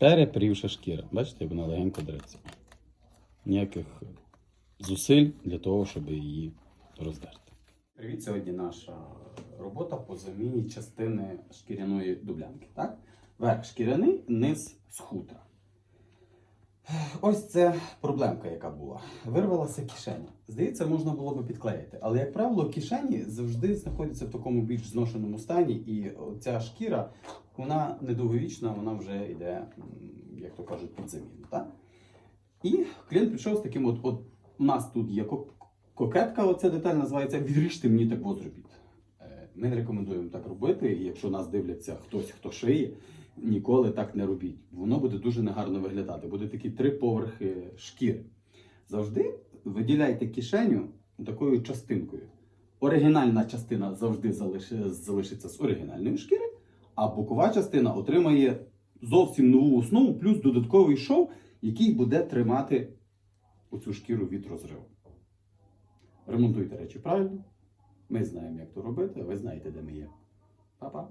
перепрівша шкіра. Бачите, вона легенько дереться. Ніяких зусиль для того, щоб її роздерти. Привіт, сьогодні наша робота по заміні частини шкіряної дублянки. Так? Верх шкіряний, низ з хутра. Ось це проблемка, яка була. Вирвалася кишеня. Здається, можна було би підклеїти. Але, як правило, кишені завжди знаходяться в такому більш зношеному стані, і ця шкіра, вона недовговічна, вона вже йде, як то кажуть, під заміну. Так? І клієнт прийшов з таким: от, от у нас тут є кокетка, оця деталь називається Відріжте мені так зробіть. Е, Ми не рекомендуємо так робити, якщо нас дивляться хтось, хто шиє, ніколи так не робіть. Воно буде дуже негарно виглядати. Буде такі три поверхи шкіри. Завжди виділяйте кишеню такою частинкою. Оригінальна частина завжди залиш- залишиться з оригінальної шкіри, а бокова частина отримає зовсім нову основу, плюс додатковий шов, який буде тримати оцю шкіру від розриву. Ремонтуйте речі правильно. Ми знаємо, як то робити, а ви знаєте, де ми є. Па-па!